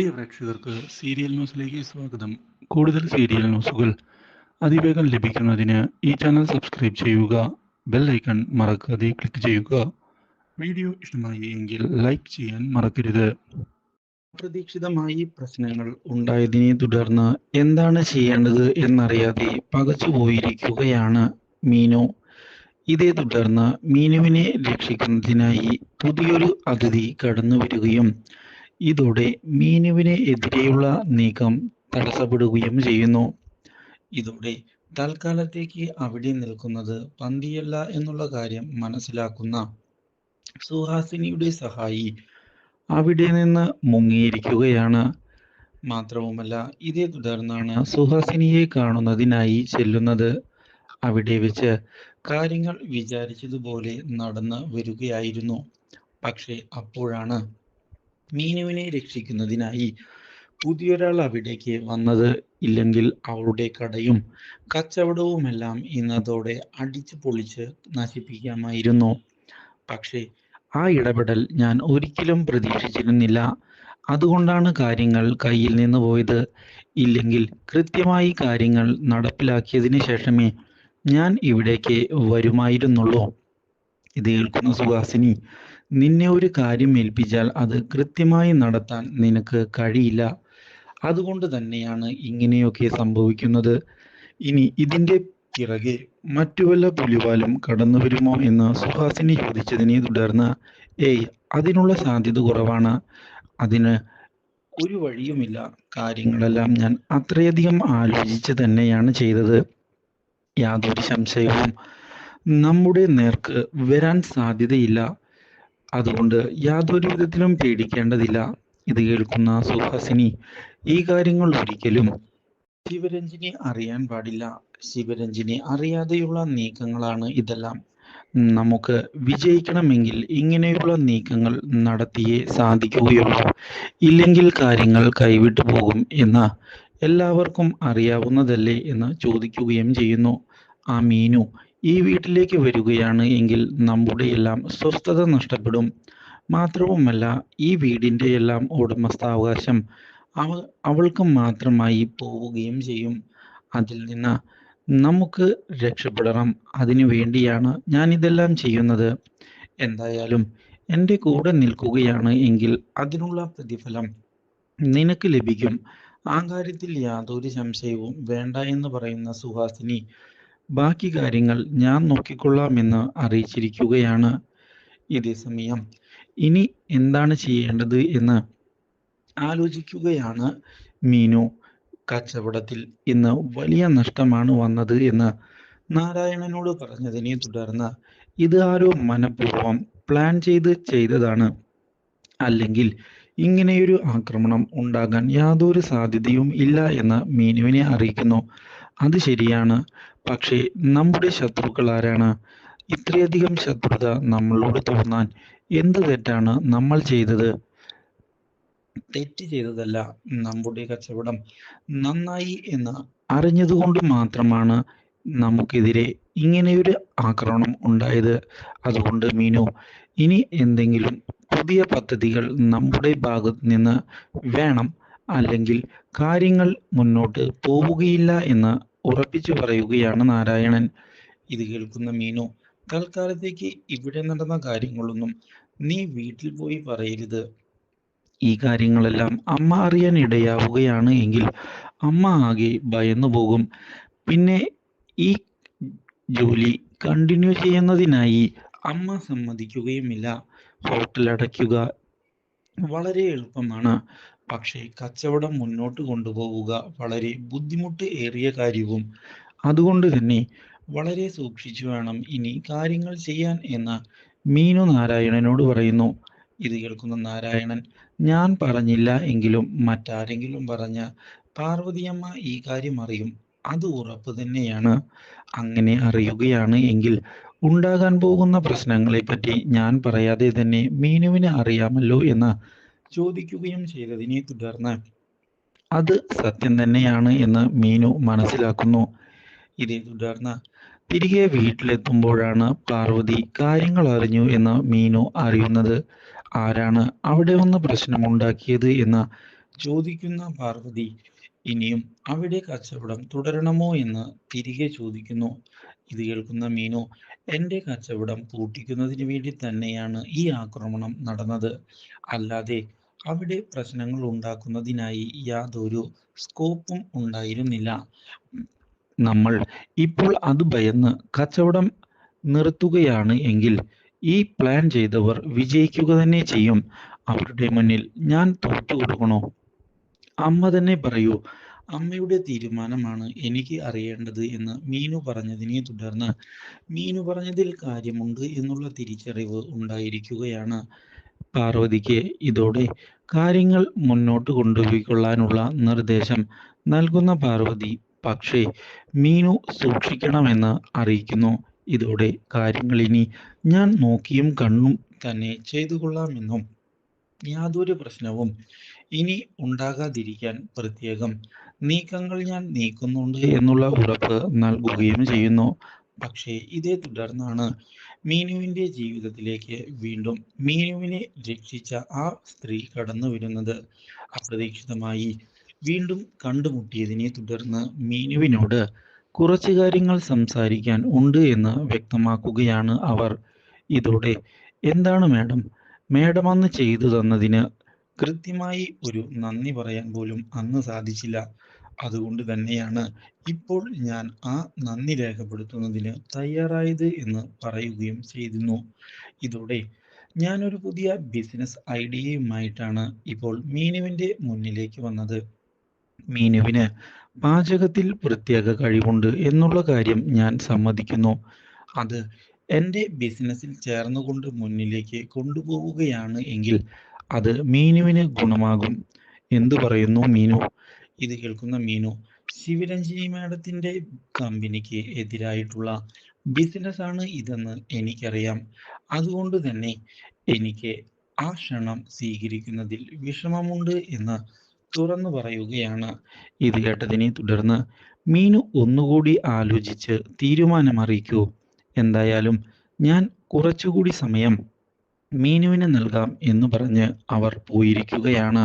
പ്രിയ പ്രേക്ഷകർക്ക് സീരിയൽ ന്യൂസിലേക്ക് സ്വാഗതം. കൂടുതൽ സീരിയൽ ന്യൂസുകൾ അതിവേഗം ലഭിക്കുന്നതിന് ഈ ചാനൽ സബ്സ്ക്രൈബ് ചെയ്യുക ബെൽ ഐക്കൺ മറക്കാതെ ക്ലിക്ക് ചെയ്യുക. വീഡിയോ ഇഷ്ടമായി എങ്കിൽ ലൈക്ക് ചെയ്യാൻ മറക്കരുത്. അപ്രതീക്ഷിതമായി പ്രശ്നങ്ങൾ ഉണ്ടായതിനെ തുടർന്ന് എന്താണ് ചെയ്യേണ്ടത് എന്നറിയാതെ പകച്ചുപോയിരിക്കുകയാണ് മീനു. ഇതേ തുടർന്ന് മീനുവിനെ രക്ഷിക്കുന്നതിനായി പുതിയൊരു അതിഥി കടന്നു വരികയും ഇതോടെ മീനുവിനെ എതിരെയുള്ള നീക്കം തടസ്സപ്പെടുകയും ചെയ്യുന്നു. ഇതോടെ തൽക്കാലത്തേക്ക് അവിടെ നിൽക്കുന്നത് പന്തിയല്ല എന്നുള്ള കാര്യം മനസ്സിലാക്കുന്ന സുഹാസിനിയുടെ സഹായി അവിടെ നിന്ന് മുങ്ങിയിരിക്കുകയാണ്. മാത്രവുമല്ല ഇതേ തുടർന്നാണ് സുഹാസിനിയെ കാണുന്നതിനായി ചെല്ലുന്നത്. അവിടെ വെച്ച് കാര്യങ്ങൾ വിചാരിച്ചതുപോലെ നടന്ന് വരികയായിരുന്നു. പക്ഷേ അപ്പോഴാണ് മീനുവിനെ രക്ഷിക്കുന്നതിനായി പുതിയൊരാൾ അവിടേക്ക് വന്നത് ഇല്ലെങ്കിൽ അവളുടെ കടയും കച്ചവടവുമെല്ലാം ഇന്നതോടെ അടിച്ചു പൊളിച്ച് നശിപ്പിക്കാമായിരുന്നു. പക്ഷേ ആ ഇടപെടൽ ഞാൻ ഒരിക്കലും പ്രതീക്ഷിച്ചിരുന്നില്ല. അതുകൊണ്ടാണ് കാര്യങ്ങൾ കയ്യിൽ നിന്ന് പോയത്. ഇല്ലെങ്കിൽ കൃത്യമായി കാര്യങ്ങൾ നടപ്പിലാക്കിയതിന് ശേഷമേ ഞാൻ ഇവിടേക്ക് വരുമായിരുന്നുള്ളൂ. ഇത് കേൾക്കുന്ന സുഹാസിനി നിന്നെ ഒരു കാര്യം ഏൽപ്പിച്ചാൽ അത് കൃത്യമായി നടത്താൻ നിനക്ക് കഴിയില്ല. അതുകൊണ്ട് തന്നെയാണ് ഇങ്ങനെയൊക്കെ സംഭവിക്കുന്നത്. ഇനി ഇതിന്റെ പിറകെ മറ്റു വല്ല പുലിവാലും കടന്നു വരുമോ എന്ന് സുഹാസിനി ചോദിച്ചതിനെ തുടർന്ന് ഏയ് അതിനുള്ള സാധ്യത കുറവാണ്. അതിന് ഒരു വഴിയുമില്ല. കാര്യങ്ങളെല്ലാം ഞാൻ അത്രയധികം ആലോചിച്ച് തന്നെയാണ് ചെയ്തത്. യാതൊരു സംശയവും നമ്മുടെ നേർക്ക് വരാൻ സാധ്യതയില്ല. അതുകൊണ്ട് യാതൊരു വിധത്തിലും പേടിക്കേണ്ടതില്ല. ഇത് കേൾക്കുന്ന സുഹാസിനി ഈ കാര്യങ്ങൾ ഒരിക്കലും ശിവരഞ്ജിനി അറിയാൻ പാടില്ല. ശിവരഞ്ജിനി അറിയാതെയുള്ള നീക്കങ്ങളാണ് ഇതെല്ലാം. നമുക്ക് വിജയിക്കണമെങ്കിൽ ഇങ്ങനെയുള്ള നീക്കങ്ങൾ നടത്തിയേ സാധിക്കുകയുള്ളൂ. ഇല്ലെങ്കിൽ കാര്യങ്ങൾ കൈവിട്ടു പോകും എന്ന് എല്ലാവർക്കും അറിയാവുന്നതല്ലേ എന്ന് ചോദിക്കുകയും ചെയ്യുന്നു. ആ മീനു ഈ വീട്ടിലേക്ക് വരികയാണ് എങ്കിൽ നമ്മുടെ എല്ലാം സ്വസ്ഥത നഷ്ടപ്പെടും. മാത്രവുമല്ല ഈ വീടിന്റെ എല്ലാം ഉടമസ്ഥാവകാശം അവ അവൾക്ക് മാത്രമായി പോവുകയും ചെയ്യും. അതിൽ നിന്ന് നമുക്ക് രക്ഷപ്പെടണം. അതിനു വേണ്ടിയാണ് ഞാൻ ഇതെല്ലാം ചെയ്യുന്നത്. എന്തായാലും എന്റെ കൂടെ നിൽക്കുകയാണ് എങ്കിൽ അതിനുള്ള പ്രതിഫലം നിനക്ക് ലഭിക്കും. ആ കാര്യത്തിൽ യാതൊരു സംശയവും വേണ്ട എന്ന് പറയുന്ന സുഹാസിനി ബാക്കി കാര്യങ്ങൾ ഞാൻ നോക്കിക്കൊള്ളാമെന്ന് അറിയിച്ചിരിക്കുകയാണ് ഇതേ സമയം. ഇനി എന്താണ് ചെയ്യേണ്ടത് എന്ന് ആലോചിക്കുകയാണ് മീനു. കച്ചവടത്തിൽ ഇന്ന് വലിയ നഷ്ടമാണ് വന്നത് എന്ന് നാരായണനോട് പറഞ്ഞതിനെ തുടർന്ന് ഇത് ആരോ മനഃപൂർവം പ്ലാൻ ചെയ്ത് ചെയ്തതാണ്. അല്ലെങ്കിൽ ഇങ്ങനെയൊരു ആക്രമണം ഉണ്ടാകാൻ യാതൊരു സാധ്യതയും ഇല്ല എന്ന് മീനുവിനെ അറിയിക്കുന്നു. അത് ശരിയാണ്. പക്ഷേ നമ്മുടെ ശത്രുക്കൾ ആരാണ്? ഇത്രയധികം ശത്രുത നമ്മളോട് തോന്നാൻ എന്ത് തെറ്റാണ് നമ്മൾ ചെയ്തത്? തെറ്റ് ചെയ്തതല്ല നമ്മുടെ കച്ചവടം നന്നായി എന്ന് അറിഞ്ഞതുകൊണ്ട് മാത്രമാണ് നമുക്കെതിരെ ഇങ്ങനെയൊരു ആക്രമണം ഉണ്ടായത്. അതുകൊണ്ട് മീനു ഇനി എന്തെങ്കിലും പുതിയ പദ്ധതികൾ നമ്മുടെ ഭാഗത്ത് നിന്ന് വേണം അല്ലെങ്കിൽ കാര്യങ്ങൾ മുന്നോട്ട് പോവുകയില്ല എന്ന് ഉറപ്പിച്ചു പറയുകയാണ് നാരായണൻ. ഇത് കേൾക്കുന്ന മീനു തൽക്കാലത്തേക്ക് ഇവിടെ നടന്ന കാര്യങ്ങളൊന്നും നീ വീട്ടിൽ പോയി പറയരുത്. ഈ കാര്യങ്ങളെല്ലാം അമ്മ അറിയാൻ ഇടയാവുകയാണ് എങ്കിൽ അമ്മ ആകെ ഭയന്നു പോകും. പിന്നെ ഈ ജോലി കണ്ടിന്യൂ ചെയ്യുന്നതിനായി അമ്മ സമ്മതിക്കുകയുമില്ല. ഹോട്ടൽ അടയ്ക്കുക വളരെ എളുപ്പമാണ്. പക്ഷേ കച്ചവടം മുന്നോട്ട് കൊണ്ടുപോവുക വളരെ ബുദ്ധിമുട്ട് ഏറിയ കാര്യവും. അതുകൊണ്ട് തന്നെ വളരെ സൂക്ഷിച്ചു വേണം ഇനി കാര്യങ്ങൾ ചെയ്യാൻ എന്ന് മീനു നാരായണനോട് പറയുന്നു. ഇത് കേൾക്കുന്ന നാരായണൻ ഞാൻ പറഞ്ഞില്ല എങ്കിലും മറ്റാരെങ്കിലും പറഞ്ഞ പാർവതിയമ്മ ഈ കാര്യം അറിയും. അത് ഉറപ്പ് തന്നെയാണ്. അങ്ങനെ അറിയുകയാണ് എങ്കിൽ ഉണ്ടാകാൻ പോകുന്ന പ്രശ്നങ്ങളെ പറ്റി ഞാൻ പറയാതെ തന്നെ മീനുവിന് അറിയാമല്ലോ എന്ന് ചോദിക്കുകയും ചെയ്തതിനെ തുടർന്ന് അത് സത്യം തന്നെയാണ് എന്ന് മീനു മനസ്സിലാക്കുന്നു. ഇതേ തുടർന്ന് തിരികെ വീട്ടിലെത്തുമ്പോഴാണ് പാർവതി കാര്യങ്ങൾ അറിഞ്ഞു എന്ന് മീനു അറിയുന്നത്. ആരാണ് അവിടെ വന്ന് പ്രശ്നമുണ്ടാക്കിയത് എന്ന് ചോദിക്കുന്ന പാർവതി ഇനിയും അവിടെ കച്ചവടം തുടരണമോ എന്ന് തിരികെ ചോദിക്കുന്നു. ഇത് കേൾക്കുന്ന മീനു എന്റെ കച്ചവടം പൂട്ടിക്കുന്നതിന് വേണ്ടി തന്നെയാണ് ഈ ആക്രമണം നടന്നത്. അല്ലാതെ അവിടെ പ്രശ്നങ്ങൾ ഉണ്ടാക്കുന്നതിനായി യാതൊരു സ്കോപ്പും ഉണ്ടായിരുന്നില്ല. നമ്മൾ ഇപ്പോൾ അത് ഭയന്ന് കച്ചവടം നിർത്തുകയാണ് എങ്കിൽ ഈ പ്ലാൻ ചെയ്തവർ വിജയിക്കുക തന്നെ ചെയ്യും. അവരുടെ മുന്നിൽ ഞാൻ തോറ്റു കൊടുക്കണോ? അമ്മ തന്നെ പറയൂ അമ്മയുടെ തീരുമാനമാണ് എനിക്ക് അറിയേണ്ടത് എന്ന് മീനു പറഞ്ഞതിനെ തുടർന്ന് മീനു പറഞ്ഞതിൽ കാര്യമുണ്ട് എന്നുള്ള തിരിച്ചറിവ് ഉണ്ടായിരിക്കുകയാണ്. പാർവതിക്ക് ഇതോടെ കാര്യങ്ങൾ മുന്നോട്ട് കൊണ്ടുപോയിക്കൊള്ളാനുള്ള നിർദ്ദേശം നൽകുന്ന പാർവതി പക്ഷേ മീനു സൂക്ഷിക്കണമെന്ന് അറിയിക്കുന്നു. ഇതോടെ കാര്യങ്ങൾ ഇനി ഞാൻ നോക്കിയും കണ്ണും തന്നെ ചെയ്തു കൊള്ളാമെന്നും യാതൊരു പ്രശ്നവും ഇനി ഉണ്ടാകാതിരിക്കാൻ പ്രത്യേകം നീക്കങ്ങൾ ഞാൻ നീക്കുന്നുണ്ട് എന്നുള്ള ഉറപ്പ് നൽകുകയും ചെയ്യുന്നു. പക്ഷേ ഇതേ തുടർന്നാണ് മീനുവിന്റെ ജീവിതത്തിലേക്ക് വീണ്ടും മീനുവിനെ രക്ഷിച്ച ആ സ്ത്രീ കടന്നു വരുന്നത് അപ്രതീക്ഷിതമായി. വീണ്ടും കണ്ടുമുട്ടിയതിനെ തുടർന്ന് മീനുവിനോട് കുറച്ച് കാര്യങ്ങൾ സംസാരിക്കാൻ ഉണ്ട് എന്ന് വ്യക്തമാക്കുകയാണ് അവർ. ഇതോടെ എന്താണ് മാഡം? മാഡം അന്ന് ചെയ്തു തന്നതിന് കൃത്യമായി ഒരു നന്ദി പറയാൻ പോലും അന്ന് സാധിച്ചില്ല. അതുകൊണ്ട് തന്നെയാണ് ഇപ്പോൾ ഞാൻ ആ നന്ദി രേഖപ്പെടുത്തുന്നതിന് തയ്യാറായത് എന്ന് പറയുകയും ചെയ്തിരുന്നു. ഇതോടെ ഞാനൊരു പുതിയ ബിസിനസ് ഐഡിയയുമായിട്ടാണ് ഇപ്പോൾ മീനുവിന്റെ മുന്നിലേക്ക് വന്നത്. മീനുവിന് പാചകത്തിൽ പ്രത്യേക കഴിവുണ്ട് എന്നുള്ള കാര്യം ഞാൻ സമ്മതിക്കുന്നു. അത് എന്റെ ബിസിനസ്സിൽ ചേർന്നുകൊണ്ട് മുന്നിലേക്ക് കൊണ്ടുപോവുകയാണ് എങ്കിൽ അത് മീനുവിന് ഗുണമാകും. എന്തു പറയുന്നു മീനു? ഇത് കേൾക്കുന്ന മീനു ശിവരഞ്ജിനി മാഡത്തിന്റെ കമ്പനിക്ക് എതിരായിട്ടുള്ള ബിസിനസ് ആണ് ഇതെന്ന് എനിക്കറിയാം. അതുകൊണ്ട് തന്നെ എനിക്ക് ആ ക്ഷണം സ്വീകരിക്കുന്നതിൽ വിഷമമുണ്ട് എന്ന് തുറന്നു പറയുകയാണ്. ഇത് കേട്ടതിനെ തുടർന്ന് മീനു ഒന്നുകൂടി ആലോചിച്ച് തീരുമാനമറിയിക്കൂ. എന്തായാലും ഞാൻ കുറച്ചുകൂടി സമയം മീനുവിന് നൽകാം എന്ന് പറഞ്ഞ് അവർ പോയിരിക്കുകയാണ്.